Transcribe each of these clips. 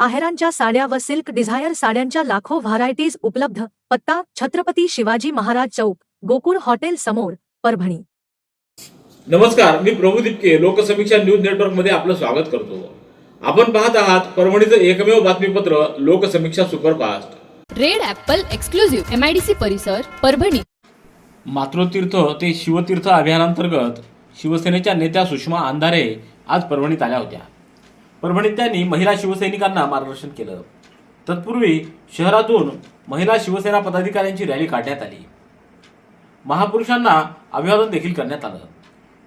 आहेरांच्या साड्या व silk Dzire साड्यांच्या लाखो व्हरायटीज उपलब्ध. पत्ता छत्रपती शिवाजी महाराज चौक गोकुळ हॉटेल समोर परभणी. नमस्कार मी प्रभू दिपके लोकसमीक्षा न्यूज नेटवर्कमध्ये आपलं स्वागत करतो. आपण पाहत आहात परभणीचं एकमेव बातमीपत्र Loksamiksha superfast. Red apple exclusive MIDC परिसर परभणी. मातृतीर्थ ते शिवतीर्थ अभियानांतर्गत शिवसेनेच्या नेत्या सुषमा अंधारे आज परभणीत आल्या होत्या. परभणीत त्यांनी महिला शिवसैनिकांना मार्गदर्शन केलं. तत्पूर्वी शहरातून महिला शिवसेना पदाधिकाऱ्यांची रॅली काढण्यात आली. महापुरुषांना अभिवादन देखील करण्यात आलं.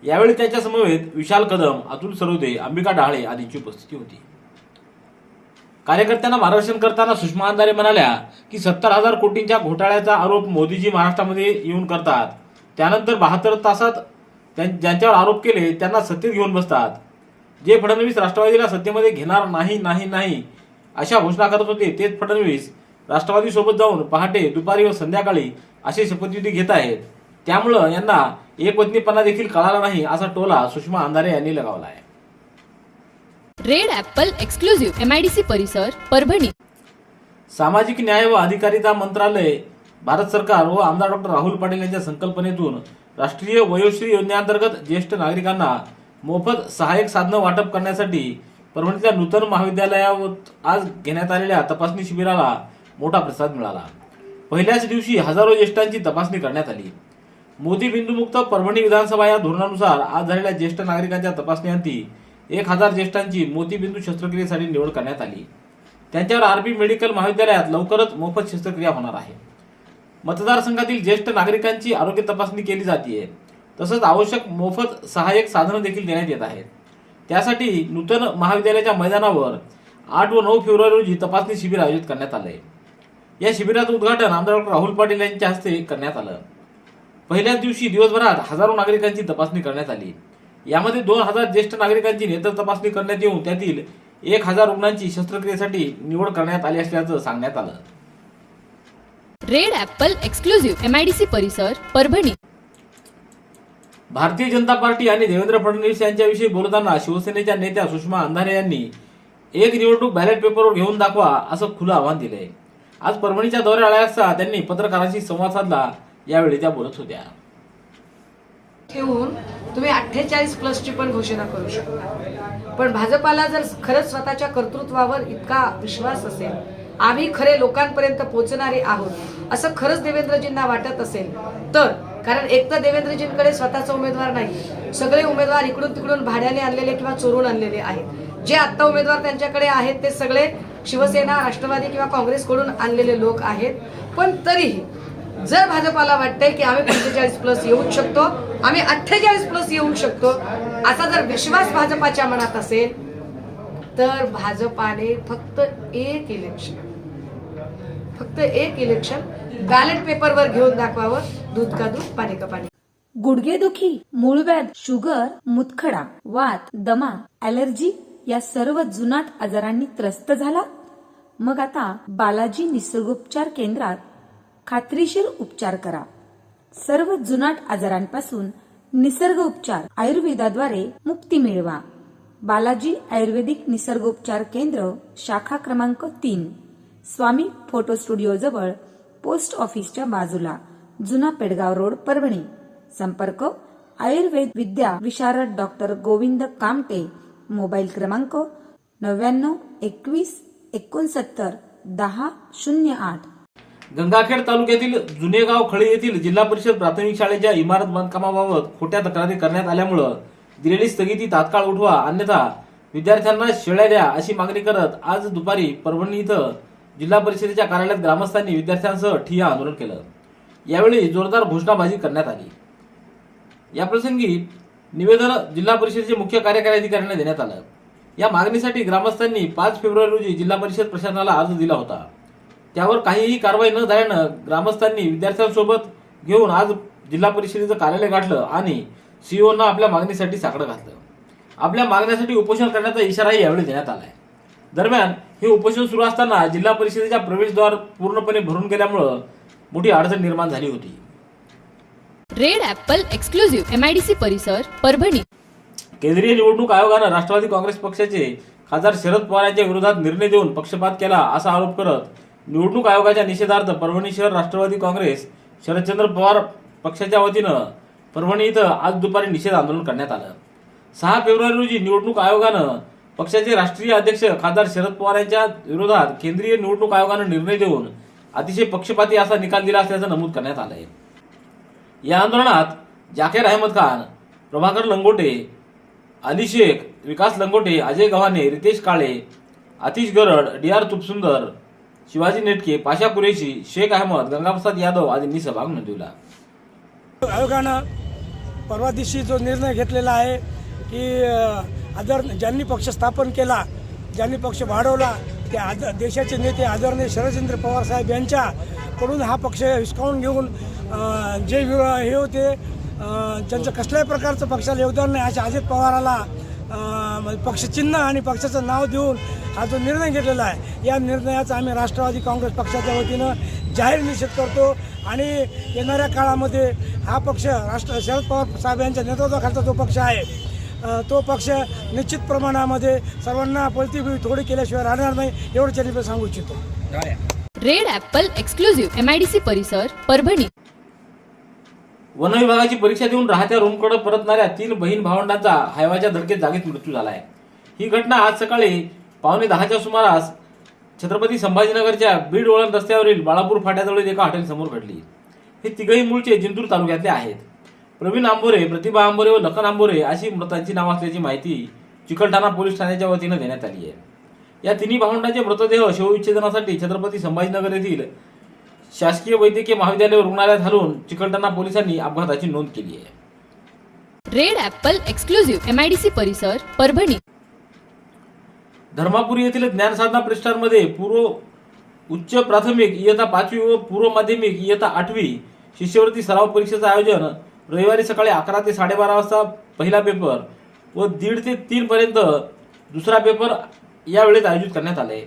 यावेळी त्यांच्या समवेत विशाल कदम अतुल सरोदे अंबिका डहाळे आदींची उपस्थिती होती. कार्यकर्त्यांना मार्गदर्शन करताना सुषमा अंधारे म्हणाल्या की सत्तर हजार कोटींच्या घोटाळ्याचा आरोप मोदीजी महाराष्ट्रामध्ये येऊन करतात. त्यानंतर बहात्तर तासात ज्यांच्यावर आरोप केले त्यांना सत्तेत घेऊन बसतात. जे फडणवीस राष्ट्रवादीला सत्तेमध्ये घेणार नाही नाही नाही अशा घोषणा करत होते तेच फडणवीस राष्ट्रवादी सोबत जाऊन पहाटे दुपारी व संध्याकाळी असे शपथविधी घेत आहेत. त्यामुळं यांना एकवचनीपणा देखील कळाला नाही असा टोला सुषमा अंधारे यांनी लगावला आहे. रेड ॲपल एक्सक्लुझिव्ह एमआयडीसी परिसर परभणी. सामाजिक न्याय व अधिकारिता मंत्रालय भारत सरकार व आमदार डॉक्टर राहुल पाटील यांच्या संकल्पनेतून राष्ट्रीय वयोश्री योजनेअंतर्गत ज्येष्ठ नागरिकांना मोफत सहाय्यक साधनं वाटप करण्यासाठी परभणीतल्या नूतन महाविद्यालयात आज घेण्यात आलेल्या तपासणी शिबिराला मोठा प्रसाद मिळाला. पहिल्याच दिवशी हजारो ज्येष्ठांची तपासणी करण्यात आली. मोदी बिंदुमुक्त परभणी विधानसभा या धोरणानुसार आज झालेल्या ज्येष्ठ नागरिकांच्या तपासणीअंती एक हजार ज्येष्ठांची मोतीबिंदू शस्त्रक्रियेसाठी निवड करण्यात आली. त्यांच्यावर आरबी मेडिकल महाविद्यालयात लवकरच मोफत शस्त्रक्रिया होणार आहे. मतदारसंघातील ज्येष्ठ नागरिकांची आरोग्य तपासणी केली जाते तसंच आवश्यक मोफत सहाय्यक साधनं देखील देण्यात येत आहेत. त्यासाठी नूतन महाविद्यालयाच्या मैदानावर आठ व नऊ फेब्रुवारी रोजी तपासणी शिबिर आयोजित करण्यात आलंय. या शिबिराचं उद्घाटन आमदार डॉक्टर राहुल पाटील यांच्या हस्ते करण्यात आलं. पहिल्याच दिवशी दिवसभरात हजारो नागरिकांची तपासणी करण्यात आली. यामध्ये दोन हजार ज्येष्ठ नागरिकांची नेत्र तपासणी करण्यात येऊन त्यातील एक हजार रुग्णांची शस्त्रक्रियेसाठी निवड करण्यात आली असल्याचं सांगण्यात आलं. रेड ऍपल एक्सक्लुझिव्ह एमआयडीसी परिसर परभणी. भारतीय जनता पार्टी आणि देवेंद्र फडणवीस यांच्याविषयी बोलताना शिवसेनेच्या नेत्या सुषमा अंधारे यांनी एक निवडणूक बॅलेट पेपरवर घेऊन दाखवा असं खुलं आव्हान दिलंय. आज परभणीच्या दौऱ्या आल्या असता त्यांनी पत्रकारांशी संवाद साधला. यावेळी त्या बोलत होत्या. ठेवून तुम्ही अठ्ठेचाळीस प्लसची पण घोषणा करू शकता. पण भाजपाला जर खरंच स्वतःच्या कर्तृत्वावर इतका विश्वास असेल आम्ही खरे लोकांपर्यंत पोहोचणारे आहोत असं खरंच देवेंद्रजींना वाटत असेल तर कारण एक तर देवेंद्रजींकडे स्वतःचा उमेदवार नाही सगळे उमेदवार इकडून तिकडून भाड्याने आणलेले किंवा चोरून आणलेले आहेत. जे आत्ता उमेदवार त्यांच्याकडे आहेत ते सगळे शिवसेना राष्ट्रवादी किंवा काँग्रेसकडून आणलेले लोक आहेत. पण तरीही जर भाजपाला वाटतंय की आम्ही पंचेचाळीस प्लस येऊ शकतो आम्ही अठ्ठेचाळीस प्लस येऊ शकतो असा जर विश्वास भाजपाच्या मनात असेल तर भाजपाने फक्त एक इलेक्शन फक्त एक इलेक्शन बॅलेट पेपरवर घेऊन दाखवावं. दूध का दूध पाणी का पाणी. गुडघेदुखी मूळव्याध शुगर मुतखडा वात दमा ॲलर्जी या सर्व जुनाट आजारांनी त्रस्त झाला. मग आता बालाजी निसर्गोपचार केंद्रात खात्रीशीर उपचार करा. सर्व जुनाट आजारांपासून निसर्ग उपचार आयुर्वेदाद्वारे मुक्ती मिळवा. बालाजी आयुर्वेदिक निसर्गोपचार केंद्र शाखा क्रमांक तीन. स्वामी फोटो स्टुडिओ जवळ पोस्ट ऑफिसच्या बाजूला. जुना पेडगाव रोड परभणी. संपर्क आयुर्वेद विद्या विशारद डॉक्टर गोविंद कामटे. मोबाईल क्रमांक नव्याण्णव एकवीस एकोणसत्तर दहा शून्य आठ. गंगाखेड तालुक्यातील जुनेगाव खळी येथील जिल्हा परिषद प्राथमिक शाळेच्या इमारत बांधकामाबाबत खोट्या तक्रारी करण्यात आल्यामुळं दिलेली स्थगिती तात्काळ उठवा अन्यथा विद्यार्थ्यांना शेळ्या द्या अशी मागणी करत आज दुपारी परभणी इथं जिल्हा परिषदेच्या कार्यालयात ग्रामस्थांनी विद्यार्थ्यांसह ठिय्या आंदोलन केलं. यावेळी जोरदार घोषणाबाजी करण्यात आली. याप्रसंगी निवेदन जिल्हा परिषदेचे मुख्य कार्यकारी अधिकाऱ्यांना देण्यात आलं. या मागणीसाठी ग्रामस्थांनी पाच फेब्रुवारी रोजी जिल्हा परिषद प्रशासनाला अर्ज दिला होता. त्यावर काहीही कारवाई न झाल्यानं ग्रामस्थांनी विद्यार्थ्यांसोबत घेऊन आज जिल्हा परिषदेचं कार्यालय गाठलं आणि सीओना आपल्या मागणीसाठी साकडं घातलं. आपल्या मागण्यासाठी उपोषण करण्याचा इशाराही यावेळी देण्यात आलाय. दरम्यान हे उपोषण सुरू असताना जिल्हा परिषदेच्या प्रवेशद्वार पूर्णपणे भरून गेल्यामुळं मोठी अडचण निर्माण झाली होती. रेड ॲपल एक्सक्लुझिव्ह एमआयडीसी परिसर परभणी. केंद्रीय निवडणूक आयोगानं राष्ट्रवादी काँग्रेस पक्षाचे खासदार शरद पवार यांच्या विरोधात निर्णय देऊन पक्षपात केला असा आरोप करत निवडणूक आयोगाच्या निषेधार्थ परभणी शहर राष्ट्रवादी काँग्रेस शरदचंद्र पवार पक्षाच्या वतीनं परभणी इथं आज दुपारी निषेध आंदोलन करण्यात आलं. सहा फेब्रुवारी रोजी निवडणूक आयोगानं पक्षाचे राष्ट्रीय अध्यक्ष खासदार शरद पवार यांच्या विरोधात केंद्रीय निवडणूक आयोगानं निर्णय देऊन अतिशय पक्षपाती असा निकाल दिला असल्याचं नमूद करण्यात आलं आहे या आंदोलनात जाकेर अहमद खान प्रभाकर लंगोटे अली शेख विकास लंगोटे अजय गव्हाणे रितेश काळे आतिश गरड डी आर तुपसुंदर शिवाजी नेटके पाशा कुरेशी शेख अहमद गंगाप्रसाद यादव आदींनी सहभाग नोंदविला. आयोगानं परवा दिवशी जो निर्णय घेतलेला आहे की आदर ज्यांनी पक्ष स्थापन केला ज्यांनी पक्ष वाढवला ते आज देशाचे नेते आदरणीय शरदचंद्र पवार साहेब यांच्याकडून हा पक्ष हिसकावून घेऊन जे हे होते अ, ज्यांचं कसल्याही प्रकारचं पक्षाला योगदान नाही. अशा अजित पवाराला म्हणजे पक्षचिन्ह आणि पक्षाचं नाव देऊन हा जो निर्णय घेतलेला आहे या निर्णयाचा आम्ही राष्ट्रवादी काँग्रेस पक्षाच्या वतीनं जाहीर निषेध करतो आणि येणाऱ्या काळामध्ये हा पक्ष राष्ट्र शरद पवार साहेब यांच्या नेतृत्वाखालचा जो पक्ष आहे तो पक्ष निश्चित प्रमाणामध्ये सर्वांना पळती थोडी केल्याशिवाय राहणार नाही एवढं त्यांनी सांगू इच्छितो. रेड ॲपल एक्सक्लुझिव्ह एमआयडीसी परिसर परभणी. वन विभागाची परीक्षा देऊन राहत्या रूमकडे परतणाऱ्या तीन बहीण भावंडांचा हायवाच्या धडकेत जागीच मृत्यू झाला आहे ही घटना आज सकाळी पावणे दहाच्या सुमारास छत्रपती संभाजीनगरच्या बीड वळण रस्त्यावरील बाळापूर फाट्याजवळील एका हॉटेलसमोर घडली. हे तिघही मूळचे जिंतूर तालुक्यातले आहेत. प्रवीण आंबोरे प्रतिभा आंबोरे व लखन आंबोरे अशी मृतांची नाव असल्याची माहिती चिकलठाणा पोलीस ठाण्याच्या वतीनं देण्यात आली आहे. या तिन्ही भावंडांचे मृतदेह शवविच्छेदनासाठी छत्रपती संभाजीनगर येथील शासकीय वैद्यकीय महाविद्यालय रुग्णालयात हलवून चिकलठाणा पोलिसांनी अपघाताची नोंद केली आहे. रेड ॲपल एक्सक्लुझिव्ह एमआयडीसी परिसर परभणी. धर्मापुरी येथील ज्ञानसाधना प्रतिष्ठानमध्ये पूर्व उच्च प्राथमिक इयत्ता पाचवी व पूर्व माध्यमिक इयत्ता आठवी शिष्यवृत्ती सराव परीक्षेचं आयोजन रविवारी सकाळी अकरा ते साडेबारा वाजता पहिला पेपर व दीड ते तीनपर्यंत दुसरा पेपर यावेळेस आयोजित करण्यात आले.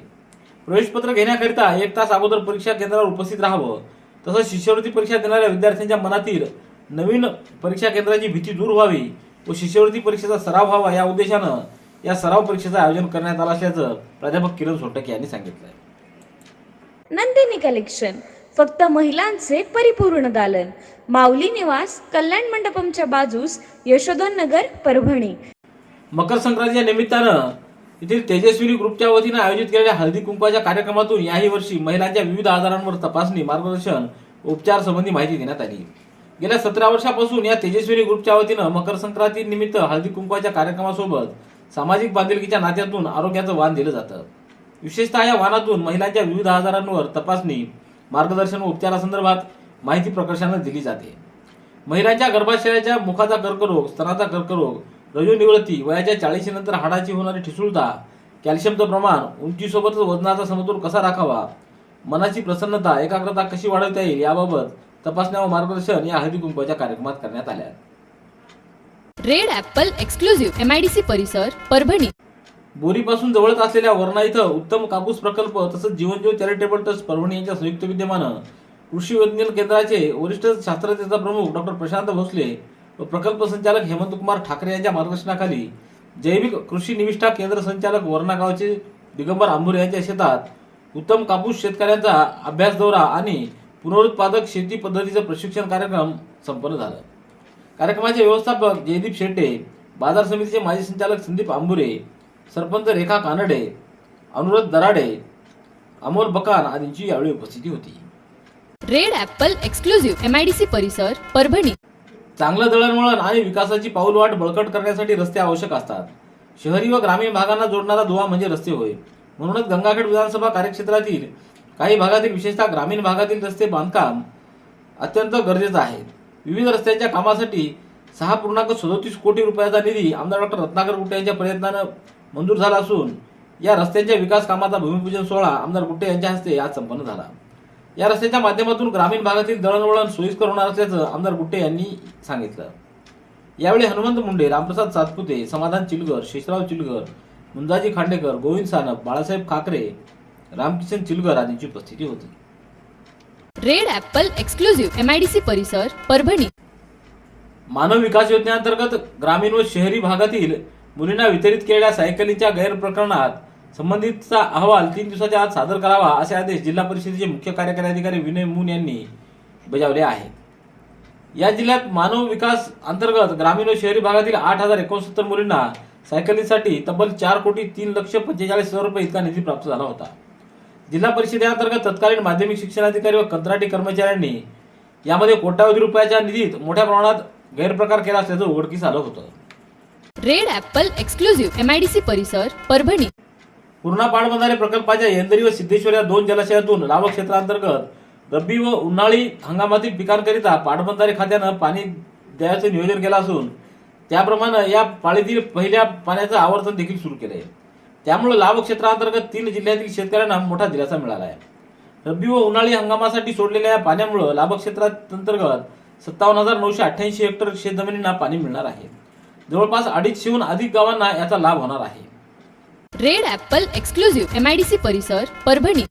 प्रवेशपत्र घेण्याकरिता एक तास अगोदर परीक्षा केंद्रावर उपस्थित राहावं तसंच शिष्यवृत्ती परीक्षा देणाऱ्या विद्यार्थ्यांच्या मनातील नवीन परीक्षा केंद्राची भीती दूर व्हावी व शिष्यवृत्ती परीक्षेचा सराव व्हावा या उद्देशानं या सराव परीक्षेचं आयोजन करण्यात आलं असल्याचं प्राध्यापक किरण सोटके यांनी सांगितलं नंदिनी कलेक्शन. फक्त महिलांचे परिपूर्ण दालन. माऊली निवास कल्याण मंडपमच्या बाजूस यशोधन नगर परभणी. मकर संक्रांतीच्या निमित्तानं येथील तेजस्विनी ग्रुपच्या वतीनं आयोजित केलेल्या हळदी कुंकवाच्या कार्यक्रमातून याही वर्षी महिलांच्या विविध आजारांवर तपासणी मार्गदर्शन उपचार संबंधी माहिती देण्यात आली. गेल्या सतरा वर्षापासून या तेजस्विनी ग्रुपच्या वतीनं मकर संक्रांती निमित्त हळदी कुंकवाच्या कार्यक्रमासोबत सामाजिक बांधिलकीच्या नात्यातून आरोग्याचं वाण दिलं जातं. विशेषतः या वाहनातून महिलांच्या विविध आजारांवर तपासणी मार्गदर्शन व उपचारासंदर्भात माहिती प्रकर्षानं दिली जाते. महिलांच्या गर्भाशयाच्या मुखाचा कर्करोग स्तनाचा कर्करोग रजोनिवृत्ती वयाच्या चाळीशी नंतर हाडाची होणारी ठिसूळता कॅल्शियमचं प्रमाण उंचीसोबतच वजनाचा समतोल कसा राखावा मनाची प्रसन्नता एकाग्रता कशी वाढवता येईल याबाबत तपासण्या व मार्गदर्शन या हळदी कुंकवाच्या कार्यक्रमात करण्यात आल्या. रेड ऍपल एक्सक्लुझिव्ह एमआयडीसी परिसर परभणी. बोरीपासून जवळच असलेल्या वर्णा इथं उत्तम कापूस प्रकल्प तसंच जीवनज्योत चॅरिटेबल ट्रस्ट परभणी यांच्या संयुक्त विद्यमानं कृषी विज्ञान केंद्राचे वरिष्ठ शास्त्रज्ञता प्रमुख डॉक्टर प्रशांत भोसले व प्रकल्प संचालक हेमंतकुमार ठाकरे यांच्या मार्गदर्शनाखाली जैविक कृषी निविष्ठा केंद्र संचालक वर्णा गावचे दिगंबर आंबुरे यांच्या शेतात उत्तम कापूस शेतकऱ्यांचा अभ्यास दौरा आणि पुनरुत्पादक शेती पद्धतीचं प्रशिक्षण कार्यक्रम संपन्न झालं. कार्यक्रमाचे व्यवस्थापक जयदीप शेट्टे बाजार समितीचे माजी संचालक संदीप आंबुरे सरपंच रेखा कानडे अनुरोध दराडे अमोल बकान आदींची यावेळी उपस्थिती होती. रेड ॲपल एक्सक्लुझिव्ह एमआयडीसी परिसर परभणी. चांगलं दळणवळण आणि विकासाची पाऊलवाट बळकट करण्यासाठी रस्ते आवश्यक असतात. शहरी व ग्रामीण भागांना जोडणारा दुवा म्हणजे रस्ते होय. म्हणूनच गंगाखेड विधानसभा कार्यक्षेत्रातील काही भागातील विशेषतः ग्रामीण भागातील रस्ते बांधकाम अत्यंत गरजेचं आहे. विविध रस्त्यांच्या कामासाठी सहा पूर्णांक सदोतीस कोटी रुपयाचा निधी आमदार डॉक्टर रत्नाकर गुट्टे यांच्या प्रयत्नानं मंजूर झाला असून या रस्त्यांच्या विकास कामाचा भूमिपूजन सोहळा आमदार गुट्टे यांच्या हस्ते आज संपन्न झाला. या रस्त्याच्या माध्यमातून ग्रामीण भागातील दळणवळण सोयीस्कर होणार असल्याचं आमदार गुट्टे यांनी सांगितलं. यावेळी हनुमंत मुंडे रामप्रसाद सातपुते समाधान चिलगर शेषराव चिलगर मुंजाजी खांडेकर गोविंद सानप बाळासाहेब खाकरे रामकिशन चिलगर आदींची उपस्थिती होती. रेड ॲपल एक्सक्लुझिव्ह एमआयडीसी परिसर परभणी. मानव विकास योजनेअंतर्गत ग्रामीण व शहरी भागातील मुलींना वितरित केलेल्या सायकलीच्या गैरप्रकरणात संबंधितचा अहवाल तीन दिवसाच्या आत सादर करावा असे आदेश जिल्हा परिषदेचे मुख्य कार्यकारी अधिकारी विनय मून यांनी बजावले आहेत. या जिल्ह्यात मानव विकास अंतर्गत ग्रामीण व शहरी भागातील आठ हजार एकोणसत्तर मुलींना सायकलीसाठी तब्बल चार कोटी तीन लक्ष पंचेचाळीस हजार रुपये इतका निधी प्राप्त झाला होता. जिल्हा परिषदेअंतर्गत तत्कालीन माध्यमिक शिक्षणाधिकारी व कंत्राटी कर्मचाऱ्यांनी यामध्ये कोट्यावधी रुपयाच्या निधीत मोठ्या प्रमाणात गैरप्रकार केला असल्याचं उघडकीस आलं होतं. रेड ऍपल एक्सक्लुझिव्ह एमआयडीसी परिसर परभणी. पूर्णा पाटबंधारे प्रकल्पाच्या येंदरी व सिद्धेश्वर या दोन जलाशयातून लाभ क्षेत्रांतर्गत रब्बी व उन्हाळी हंगामातील पिकांकरिता पाटबंधारे खात्यानं पाणी द्यायचं नियोजन केलं असून त्याप्रमाणे या पाळीतील पहिल्या पाण्याचं आवर्तन देखील सुरू केलं आहे त्यामुळे लाभ क्षेत्रांतर्गत तीन जिल्ह्यातील शेतकऱ्यांना मोठा दिलासा मिळाला आहे रब्बी व उन्हाळी हंगामासाठी सोडलेल्या या पाण्यामुळे लाभ क्षेत्रांतर्गत सत्तावन्न हजार नऊशे अठ्ठ्याऐंशी हेक्टर शेतजमिनींना पाणी मिळणार आहे. जवळपास अडीचशेहून अधिक गावांना याचा लाभ होणार आहे. रेड ॲपल एक्सक्लुझिव्ह एमआयडीसी परिसर परभणी.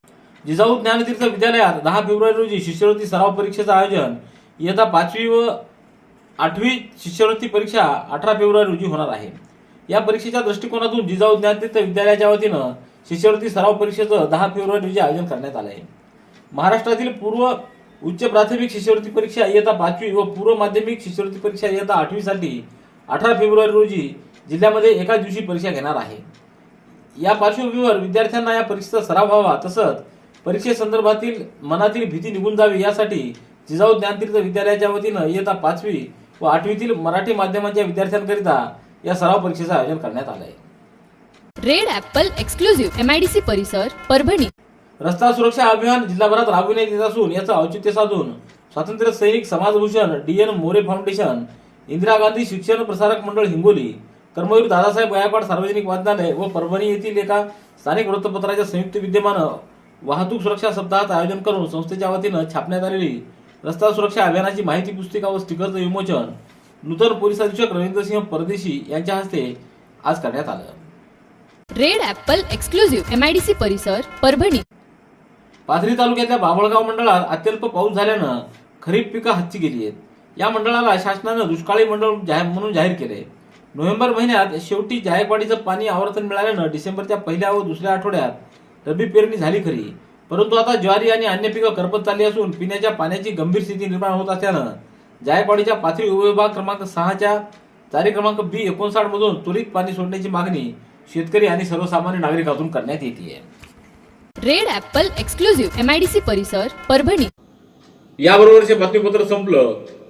जिजाऊ ज्ञानतीर्थ विद्यालयात दहा फेब्रुवारी रोजी शिष्यवृत्ती सराव परीक्षेचं आयोजन. इयत्ता पाचवी व आठवी शिष्यवृत्ती परीक्षा अठरा फेब्रुवारी रोजी होणार आहे. या परीक्षेच्या दृष्टिकोनातून जिजाऊ ज्ञानतीर्थ विद्यालयाच्या वतीनं शिष्यवृत्ती सराव परीक्षेचं दहा फेब्रुवारी रोजी आयोजन करण्यात आलं आहे महाराष्ट्रातील पूर्व उच्च प्राथमिक शिष्यवृत्ती परीक्षा इयत्ता पाचवी व पूर्व माध्यमिक शिष्यवृत्ती परीक्षा इयत्ता आठवीसाठी अठरा फेब्रुवारी रोजी जिल्ह्यामध्ये एकाच दिवशी परीक्षा घेणार आहे. या पार्श्वभूमीवर विद्यार्थ्यांना या परीक्षेचा सराव व्हावा तसंच परीक्षेसंदर्भातील मनातील भीती निघून जावी यासाठी जिजाऊ ज्ञानतीर्थ विद्यालयाच्या वतीनं इयत्ता पाचवी व आठवीतील मराठी माध्यमाच्या विद्यार्थ्यांकरिता या सराव परीक्षेचं आयोजन करण्यात आलं आहे रेड ॲपल एक्सक्लुझिव्ह एमआयडीसी परिसर परभणी. रस्ता सुरक्षा अभियान जिल्हाभरात राबविण्यात येत असून याचं औचित्य साधून स्वातंत्र्य सैनिक समाजभूषण D N More foundation Indira Gandhi शिक्षण प्रसारक मंडळ हिंगोली कर्मवीर दादासाहेब गायकवाड सार्वजनिक वाचनालय व परभणी येथील एका स्थानिक वृत्तपत्राच्या संयुक्त विद्यमानं वाहतूक सुरक्षा सप्ताहाचं आयोजन करून संस्थेच्या वतीनं छापण्यात आलेली रस्ता सुरक्षा अभियानाची माहिती पुस्तिका व स्टिकरचं विमोचन नूतन पोलीस अधीक्षक रवींद्रसिंह परदेशी यांच्या हस्ते आज करण्यात आलं. रेड ॲपल एक्सक्लुझिव्ह एमआयडीसी परिसर परभणी. पाथरी तालुक्यातल्या बाभळगाव मंडळात अत्यल्प पाऊस झाल्यानं खरीप पिकं हातची गेली आहेत. या मंडळाला शासनानं दुष्काळी मंडळ जाहीर म्हणून जाहीर केले नोव्हेंबर महिन्यात शेवटी जायकवाडीचं पाणी आवर्तन मिळाल्यानं डिसेंबरच्या पहिल्या व दुसऱ्या आठवड्यात रब्बी पेरणी झाली खरी. परंतु आता ज्वारी आणि अन्य पिकं करपत चालली असून पिण्याच्या पाण्याची गंभीर स्थिती निर्माण होत असल्यानं जायकवाडीच्या पाथरी उपविभाग क्रमांक सहाच्या चारी क्रमांक बी एकोणसाठ मधून त्वरित पाणी सोडण्याची मागणी शेतकरी आणि सर्वसामान्य नागरिकातून करण्यात येते रेड ॲपल एक्सक्लुझिव्ह एमआयडीसी परिसर परभणी. याबरोबरचे बातमीपत्र संपलं.